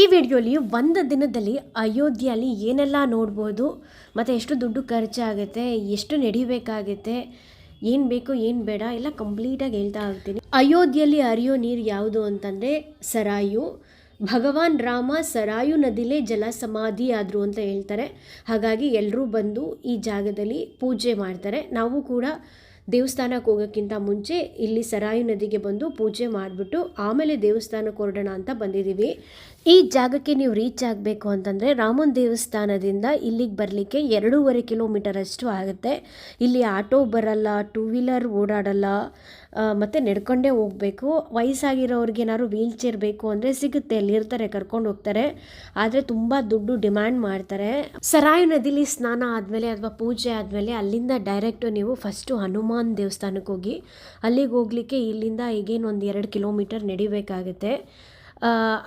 ಈ ವಿಡಿಯೋಲಿ ಒಂದು ದಿನದಲ್ಲಿ ಅಯೋಧ್ಯೆಯಲ್ಲಿ ಏನೆಲ್ಲ ನೋಡ್ಬೋದು, ಮತ್ತು ಎಷ್ಟು ದುಡ್ಡು ಖರ್ಚಾಗುತ್ತೆ, ಎಷ್ಟು ನಡಿಬೇಕಾಗುತ್ತೆ, ಏನು ಬೇಕು, ಏನು ಬೇಡ, ಎಲ್ಲ ಕಂಪ್ಲೀಟಾಗಿ ಹೇಳ್ತಾ ಹೋಗ್ತೀನಿ. ಅಯೋಧ್ಯೆಯಲ್ಲಿ ಹರಿಯೋ ನೀರು ಯಾವುದು ಅಂತಂದರೆ ಸರಾಯು. ಭಗವಾನ್ ರಾಮ ಸರಾಯು ನದಿಲೇ ಜಲ ಸಮಾಧಿ ಆದರು ಅಂತ ಹೇಳ್ತಾರೆ. ಹಾಗಾಗಿ ಎಲ್ಲರೂ ಬಂದು ಈ ಜಾಗದಲ್ಲಿ ಪೂಜೆ ಮಾಡ್ತಾರೆ. ನಾವು ಕೂಡ ದೇವಸ್ಥಾನಕ್ಕೆ ಹೋಗೋಕ್ಕಿಂತ ಮುಂಚೆ ಇಲ್ಲಿ ಸರಾಯು ನದಿಗೆ ಬಂದು ಪೂಜೆ ಮಾಡಿಬಿಟ್ಟು ಆಮೇಲೆ ದೇವಸ್ಥಾನಕ್ಕೆ ಹೊರಡೋಣ ಅಂತ ಬಂದಿದ್ದೀವಿ. ಈ ಜಾಗಕ್ಕೆ ನೀವು ರೀಚ್ ಆಗಬೇಕು ಅಂತಂದರೆ ರಾಮನ್ ದೇವಸ್ಥಾನದಿಂದ ಇಲ್ಲಿಗೆ ಬರಲಿಕ್ಕೆ ಎರಡೂವರೆ ಕಿಲೋಮೀಟರ್ ಅಷ್ಟು ಆಗುತ್ತೆ. ಇಲ್ಲಿ ಆಟೋ ಬರಲ್ಲ ಟೂ ವೀಲರ್ ಓಡಾಡಲ್ಲ ಮತ್ತು ನಡ್ಕೊಂಡೇ ಹೋಗಬೇಕು. ವಯಸ್ಸಾಗಿರೋರಿಗೆ ಏನಾದ್ರು ವೀಲ್ ಚೇರ್ ಬೇಕು ಅಂದರೆ ಸಿಗುತ್ತೆ, ಅಲ್ಲಿ ಇರ್ತಾರೆ, ಕರ್ಕೊಂಡು ಹೋಗ್ತಾರೆ. ಆದರೆ ತುಂಬ ದುಡ್ಡು ಡಿಮ್ಯಾಂಡ್ ಮಾಡ್ತಾರೆ. ಸರಾಯು ನದಿಲಿ ಸ್ನಾನ ಆದಮೇಲೆ ಅಥವಾ ಪೂಜೆ ಆದಮೇಲೆ ಅಲ್ಲಿಂದ ಡೈರೆಕ್ಟು ನೀವು ಫಸ್ಟು ಹನುಮಾನ್ ದೇವಸ್ಥಾನಕ್ಕೆ ಹೋಗಿ ಅಲ್ಲಿಗೆ ಹೋಗಲಿಕ್ಕೆ ಇಲ್ಲಿಂದ ಈಗೇನು ಒಂದು ಎರಡು ಕಿಲೋಮೀಟರ್ ನಡಿಬೇಕಾಗುತ್ತೆ.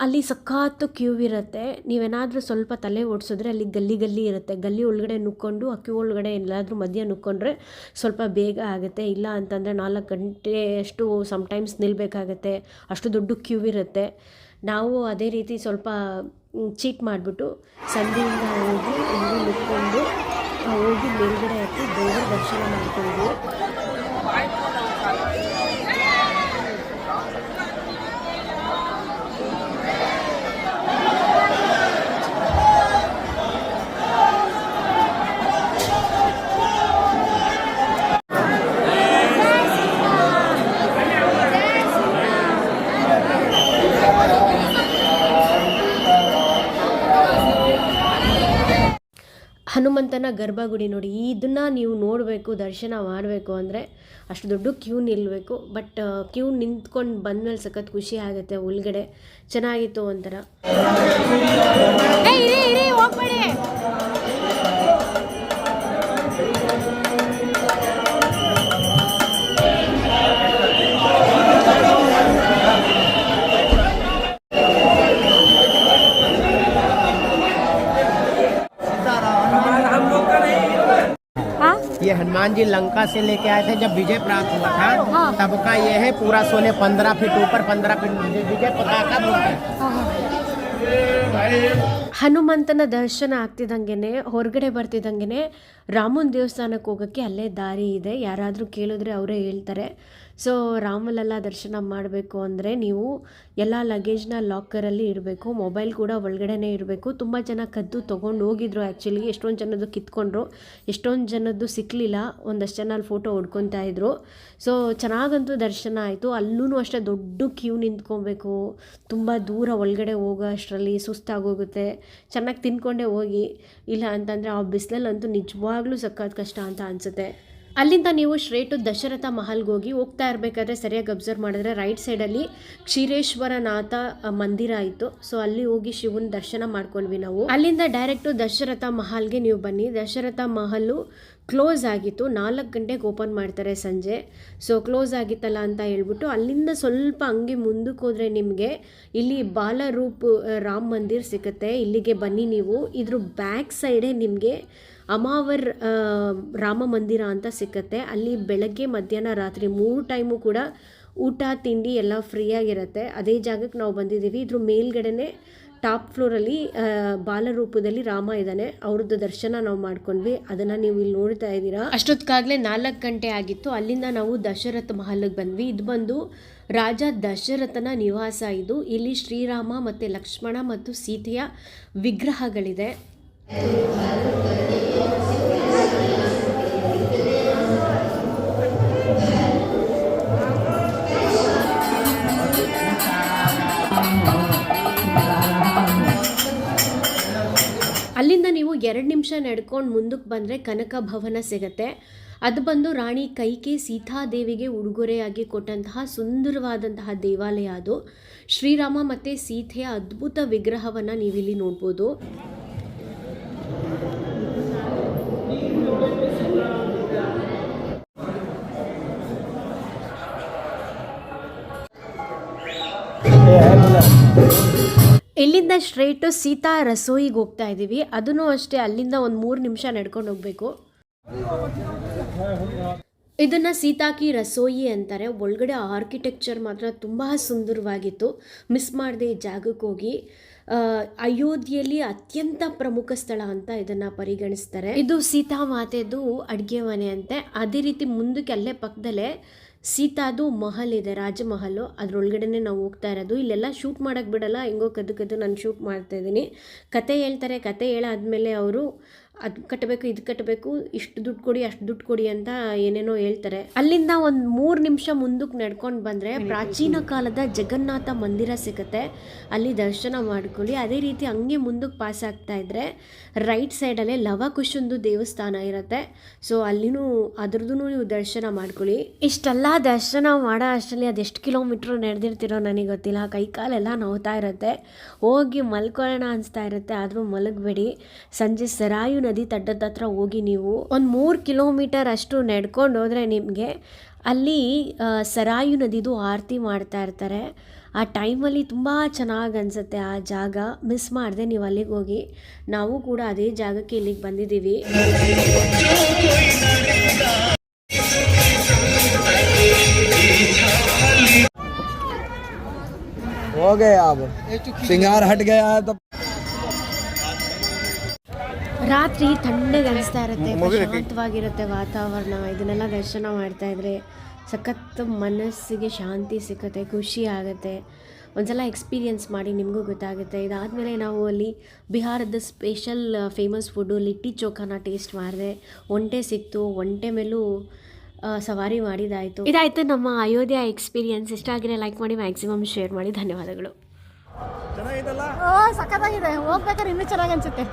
ಅಲ್ಲಿ ಸಖತ್ತು ಕ್ಯೂ ಇರುತ್ತೆ. ನೀವೇನಾದರೂ ಸ್ವಲ್ಪ ತಲೆ ಓಡಿಸಿದ್ರೆ ಅಲ್ಲಿ ಗಲ್ಲಿ ಗಲ್ಲಿ ಇರುತ್ತೆ. ಗಲ್ಲಿ ಒಳಗಡೆ ನುಕ್ಕೊಂಡು, ಆ ಕ್ಯೂ ಒಳಗಡೆ ಎಲ್ಲಾದರೂ ಮಧ್ಯ ನುಕ್ಕೊಂಡ್ರೆ ಸ್ವಲ್ಪ ಬೇಗ ಆಗುತ್ತೆ. ಇಲ್ಲ ಅಂತಂದರೆ ನಾಲ್ಕು ಗಂಟೆ ಅಷ್ಟು ಸಮ್ಟೈಮ್ಸ್ ನಿಲ್ಲಬೇಕಾಗತ್ತೆ ಅಷ್ಟು ದೊಡ್ಡ ಕ್ಯೂ ಇರುತ್ತೆ. ನಾವು ಅದೇ ರೀತಿ ಸ್ವಲ್ಪ ಚೀಟ್ ಮಾಡಿಬಿಟ್ಟು ಸಂಜೆಯಿಂದ ಹೋಗಿ ನುಕ್ಕೊಂಡು ಹೋಗಿ ಮೇಲ್ಗಡೆ ಹತ್ತಿ ದೇವರ ದರ್ಶನ ಮಾಡ್ಕೊಂಡ್ವಿ ಹನುಮಂತನ ಗರ್ಭಗುಡಿ ನೋಡಿ, ಇದನ್ನ ನೀವು ನೋಡಬೇಕು, ದರ್ಶನ ಮಾಡಬೇಕು ಅಂದರೆ ಅಷ್ಟು ದೊಡ್ಡ ಕ್ಯೂ ನಿಲ್ಲಬೇಕು ಬಟ್ ಕ್ಯೂ ನಿಂತ್ಕೊಂಡು ಬಂದಮೇಲೆ ಸಖತ್ ಖುಷಿ ಆಗುತ್ತೆ ಒಳಗಡೆ ಚೆನ್ನಾಗಿತ್ತು ಒಂಥರ. ये हनुमान जी लंका से लेके आए थे जब विजय प्राप्त हुआ था तब का ये है पूरा सोने पंद्रह फीट ऊपर पंद्रह फीट नीचे विजय पताका बोलते हैं ಹನುಮಂತನ ದರ್ಶನ ಆಗ್ತಿದ್ದಂಗೆ ಹೊರಗಡೆ ಬರ್ತಿದ್ದಂಗೆ ರಾಮನ ದೇವಸ್ಥಾನಕ್ಕೆ ಹೋಗೋಕ್ಕೆ ಅಲ್ಲೇ ದಾರಿ ಇದೆ ಯಾರಾದರೂ ಕೇಳಿದ್ರೆ ಅವರೇ ಹೇಳ್ತಾರೆ ಸೊ ರಾಮಲೆಲ್ಲ ದರ್ಶನ ಮಾಡಬೇಕು ಅಂದರೆ ನೀವು ಎಲ್ಲ ಲಗೇಜ್ನ ಲಾಕರಲ್ಲಿ ಇರಬೇಕು ಮೊಬೈಲ್ ಕೂಡ ಒಳಗಡೆನೇ ಇರಬೇಕು ತುಂಬ ಜನ ಕದ್ದು ತೊಗೊಂಡು ಹೋಗಿದ್ರು ಆ್ಯಕ್ಚುಲಿ ಎಷ್ಟೊಂದು ಜನದ್ದು ಕಿತ್ಕೊಂಡ್ರು. ಎಷ್ಟೊಂದು ಜನದ್ದು ಸಿಕ್ಕಲಿಲ್ಲ ಒಂದಷ್ಟು ಜನ ಅಲ್ಲಿ ಫೋಟೋ ಹೊಡ್ಕೊತಾ ಇದ್ರು. ಸೊ ಚೆನ್ನಾಗಂತೂ ದರ್ಶನ ಆಯಿತು. ಅಲ್ಲೂ ಅಷ್ಟೇ ದೊಡ್ಡ ಕ್ಯೂ ನಿಂತ್ಕೊಬೇಕು. ತುಂಬ ದೂರ ಒಳಗಡೆ ಹೋಗೋ ಅಷ್ಟರಲ್ಲಿ ಸುಸ್ತಾಗೋಗುತ್ತೆ. ಚೆನ್ನಾಗಿ ತಿನ್ಕೊಂಡೇ ಹೋಗಿ. ಇಲ್ಲ ಅಂತಂದರೆ ಆ ಬಿಸಿಲಲ್ಲಂತೂ ನಿಜವಾಗ್ಲೂ ಸಖತ್ ಕಷ್ಟ ಅಂತ ಅನಿಸುತ್ತೆ. ಅಲ್ಲಿಂದ ನೀವು ಸ್ಟ್ರೇಟು ದಶರಥ ಮಹಲ್ಗೆ ಹೋಗಿ ಹೋಗ್ತಾ ಇರಬೇಕಾದ್ರೆ ಸರಿಯಾಗಿ ಅಬ್ಸರ್ವ್ ಮಾಡಿದ್ರೆ ರೈಟ್ ಸೈಡಲ್ಲಿ ಕ್ಷೀರೇಶ್ವರನಾಥ ಮಂದಿರ ಆಯಿತು ಸೊ ಅಲ್ಲಿ ಹೋಗಿ ಶಿವನ ದರ್ಶನ ಮಾಡ್ಕೊಂಡ್ವಿ ನಾವು. ಅಲ್ಲಿಂದ ಡೈರೆಕ್ಟು ದಶರಥ ಮಹಲ್ಗೆ ನೀವು ಬನ್ನಿ. ದಶರಥ ಮಹಲು ಕ್ಲೋಸ್ ಆಗಿತ್ತು. ನಾಲ್ಕು ಗಂಟೆಗೆ ಓಪನ್ ಮಾಡ್ತಾರೆ ಸಂಜೆ. ಸೊ ಕ್ಲೋಸ್ ಆಗಿತ್ತಲ್ಲ ಅಂತ ಹೇಳ್ಬಿಟ್ಟು ಅಲ್ಲಿಂದ ಸ್ವಲ್ಪ ಹಂಗೆ ಮುಂದಕ್ಕೆ ಹೋದರೆ ನಿಮಗೆ ಇಲ್ಲಿ ಬಾಲರೂಪ್ ರಾಮ್ ಮಂದಿರ್ ಸಿಗುತ್ತೆ. ಇಲ್ಲಿಗೆ ಬನ್ನಿ ನೀವು. ಇದ್ರ ಬ್ಯಾಕ್ ಸೈಡೇ ನಿಮಗೆ ಅಮಾವರ್ ರಾಮ ಮಂದಿರ ಅಂತ ಸಿಕ್ಕತ್ತೆ. ಅಲ್ಲಿ ಬೆಳಗ್ಗೆ ಮಧ್ಯಾಹ್ನ ರಾತ್ರಿ ಮೂರು ಟೈಮು ಕೂಡ ಊಟ, ತಿಂಡಿ ಎಲ್ಲ ಫ್ರೀಯಾಗಿರುತ್ತೆ. ಅದೇ ಜಾಗಕ್ಕೆ ನಾವು ಬಂದಿದ್ದೀವಿ. ಇದ್ರ ಮೇಲ್ಗಡೆನೆ ಟಾಪ್ ಫ್ಲೋರಲ್ಲಿ ಬಾಲರೂಪದಲ್ಲಿ ರಾಮ ಇದ್ದಾನೆ. ಅವ್ರದ್ದು ದರ್ಶನ ನಾವು ಮಾಡ್ಕೊಂಡ್ವಿ. ಅದನ್ನು ನೀವು ಇಲ್ಲಿ ನೋಡ್ತಾ ಇದ್ದೀರಾ. ಅಷ್ಟೊತ್ತಿಗಾಗಲೇ ನಾಲ್ಕು ಗಂಟೆ ಆಗಿತ್ತು. ಅಲ್ಲಿಂದ ನಾವು ದಶರಥ ಮಹಲ್ಗೆ ಬಂದ್ವಿ. ಇದು ಬಂದು ರಾಜ ದಶರಥನ ನಿವಾಸ ಇದು. ಇಲ್ಲಿ ಶ್ರೀರಾಮ ಮತ್ತು ಲಕ್ಷ್ಮಣ ಮತ್ತು ಸೀತೆಯ ವಿಗ್ರಹಗಳಿದೆ. ಎರಡು ನಿಮಿಷ ನಡ್ಕೊಂಡು ಮುಂದಕ್ಕೆ ಬಂದರೆ ಕನಕ ಭವನ ಸಿಗತ್ತೆ. ಅದು ಬಂದು ರಾಣಿ ಕೈಕೆ ಸೀತಾದೇವಿಗೆ ಉಡುಗೊರೆಯಾಗಿ ಕೊಟ್ಟಂತಹ ಸುಂದರವಾದಂತಹ ದೇವಾಲಯ ಅದು. ಶ್ರೀರಾಮ ಮತ್ತು ಸೀತೆಯ ಅದ್ಭುತ ವಿಗ್ರಹವನ್ನು ನೀವಿಲ್ಲಿ ನೋಡ್ಬೋದು. ಇಲ್ಲಿಂದ ಸ್ಟ್ರೈಟು ಸೀತಾ ರಸೋಯಿಗೆ ಹೋಗ್ತಾ ಇದ್ದೀವಿ. ಅದನ್ನು ಅಷ್ಟೇ ಅಲ್ಲಿಂದ ಒಂದು ಮೂರು ನಿಮಿಷ ನಡ್ಕೊಂಡು ಹೋಗಬೇಕು. ಇದನ್ನು ಸೀತಾಕಿ ರಸೋಯಿ ಅಂತಾರೆ. ಒಳಗಡೆ ಆರ್ಕಿಟೆಕ್ಚರ್ ಮಾತ್ರ ತುಂಬ ಸುಂದರವಾಗಿತ್ತು. ಮಿಸ್ ಮಾಡದೆ ಈ ಜಾಗಕ್ಕೆ ಹೋಗಿ. ಅಯೋಧ್ಯೆಯಲ್ಲಿ ಅತ್ಯಂತ ಪ್ರಮುಖ ಸ್ಥಳ ಅಂತ ಇದನ್ನು ಪರಿಗಣಿಸ್ತಾರೆ. ಇದು ಸೀತಾ ಮಾತೆದು ಅಡುಗೆ ಮನೆ ಅಂತೆ. ಅದೇ ರೀತಿ ಮುಂದಕ್ಕೆ ಅಲ್ಲೇ ಪಕ್ಕದಲ್ಲೇ ಸೀತಾದು ಮಹಲ್ ಇದೆ, ರಾಜಮಹಲು. ಅದರೊಳಗಡೆನೆ ನಾವು ಹೋಗ್ತಾ ಇರೋದು. ಇಲ್ಲೆಲ್ಲ ಶೂಟ್ ಮಾಡೋಕ್ಕೆ ಬಿಡಲ್ಲ. ಹೆಂಗೋ ಕದ್ದು ಕದ್ದು ನಾನು ಶೂಟ್ ಮಾಡ್ತಾ ಇದ್ದೀನಿ. ಕತೆ ಹೇಳ್ತಾರೆ. ಕತೆ ಹೇಳಾದ್ಮೇಲೆ ಅವರು ಅದು ಕಟ್ಟಬೇಕು ಇದು ಕಟ್ಟಬೇಕು ಇಷ್ಟು ದುಡ್ಡು ಕೊಡಿ ಅಷ್ಟು ದುಡ್ಡು ಕೊಡಿ ಅಂತ ಏನೇನೋ ಹೇಳ್ತಾರೆ. ಅಲ್ಲಿಂದ ಒಂದು ಮೂರು ನಿಮಿಷ ಮುಂದಕ್ಕೆ ನಡ್ಕೊಂಡು ಬಂದರೆ ಪ್ರಾಚೀನ ಕಾಲದ ಜಗನ್ನಾಥ ಮಂದಿರ ಸಿಗುತ್ತೆ. ಅಲ್ಲಿ ದರ್ಶನ ಮಾಡ್ಕೊಳ್ಳಿ. ಅದೇ ರೀತಿ ಹಂಗೆ ಮುಂದಕ್ಕೆ ಪಾಸ್ ಆಗ್ತಾ ಇದ್ರೆ ರೈಟ್ ಸೈಡಲ್ಲೇ ಲವಕುಶಂದು ದೇವಸ್ಥಾನ ಇರುತ್ತೆ. ಸೊ ಅಲ್ಲಿನೂ ಅದ್ರದ್ದು ನೀವು ದರ್ಶನ ಮಾಡ್ಕೊಳ್ಳಿ. ಇಷ್ಟೆಲ್ಲ ದರ್ಶನ ಮಾಡೋ ಅಷ್ಟರಲ್ಲಿ ಅದೆಷ್ಟು ಕಿಲೋಮೀಟ್ರ್ ನಡೆದಿರ್ತಿರೋ ನನಗೆ ಗೊತ್ತಿಲ್ಲ. ಕೈ ಕಾಲೆಲ್ಲ ನೋವ್ತಾ ಇರುತ್ತೆ. ಹೋಗಿ ಮಲ್ಕೊಳ್ಳೋಣ ಅನಿಸ್ತಾ ಇರುತ್ತೆ. ಆದರೂ ಮಲಗಬೇಡಿ. ಸಂಜೆ ಸರಾಯು ನದಿ ತಡ್ಡದ ಹತ್ರ ಹೋಗಿ ನೀವು ಒಂದು ಮೂರು ಕಿಲೋಮೀಟರ್ ಅಷ್ಟು ನಡ್ಕೊಂಡು ಹೋದರೆ ನಿಮಗೆ ಅಲ್ಲಿ ಆ, ಸರಾಯು ನದಿದು ಆರತಿ ಮಾಡ್ತಾ ಇರ್ತಾರೆ ಆ ಟೈಮಲ್ಲಿ ತುಂಬ ಚೆನ್ನಾಗಿ ಅನಿಸುತ್ತೆ ಆ ಜಾಗ ಮಿಸ್ ಮಾಡಿದೆ ನೀವು ಅಲ್ಲಿಗೆ ಹೋಗಿ ನಾವು ಕೂಡ ಅದೇ ಜಾಗಕ್ಕೆ ಇಲ್ಲಿಗೆ ಬಂದಿದ್ದೀವಿ हो गए अब सिंगार हट गया है तो ರಾತ್ರಿ ತಣ್ಣಗೆ ಅನಿಸ್ತಾ ಇರುತ್ತೆ ಶಾಂತವಾಗಿರುತ್ತೆ ವಾತಾವರಣ ಇದನ್ನೆಲ್ಲ ದರ್ಶನ ಮಾಡ್ತಾ ಇದ್ರೆ ಸಖತ್ ಮನಸ್ಸಿಗೆ ಶಾಂತಿ ಸಿಕ್ಕತ್ತೆ ಖುಷಿ ಆಗುತ್ತೆ. ಒಂದ್ಸಲ ಎಕ್ಸ್ಪೀರಿಯನ್ಸ್ ಮಾಡಿ ನಿಮಗೂ ಗೊತ್ತಾಗುತ್ತೆ. ಇದಾದಮೇಲೆ ನಾವು ಅಲ್ಲಿ ಬಿಹಾರದ ಸ್ಪೆಷಲ್ ಫೇಮಸ್ ಫುಡ್ಡು ಲಿಟ್ಟಿ ಚೋಖಾನ ಟೇಸ್ಟ್ ಮಾಡಿದೆ. ಒಂಟೆ ಸಿಕ್ತು ಒಂಟೆ ಮೇಲೂ ಸವಾರಿ ಮಾಡಿದಾಯಿತು. ಇದಾಯಿತು ನಮ್ಮ ಅಯೋಧ್ಯೆ ಎಕ್ಸ್ಪೀರಿಯನ್ಸ್ ಇಷ್ಟ ಆಗಿರೋ ಲೈಕ್ ಮಾಡಿ ಮ್ಯಾಕ್ಸಿಮಮ್ ಶೇರ್ ಮಾಡಿ. ಧನ್ಯವಾದಗಳು. ಓ ಸಖತ್ತಾಗಿದೆ. ಹೋಗ್ಬೇಕಾದ್ರೆ ಇನ್ನೂ ಚೆನ್ನಾಗಿ ಅನ್ಸುತ್ತೆ.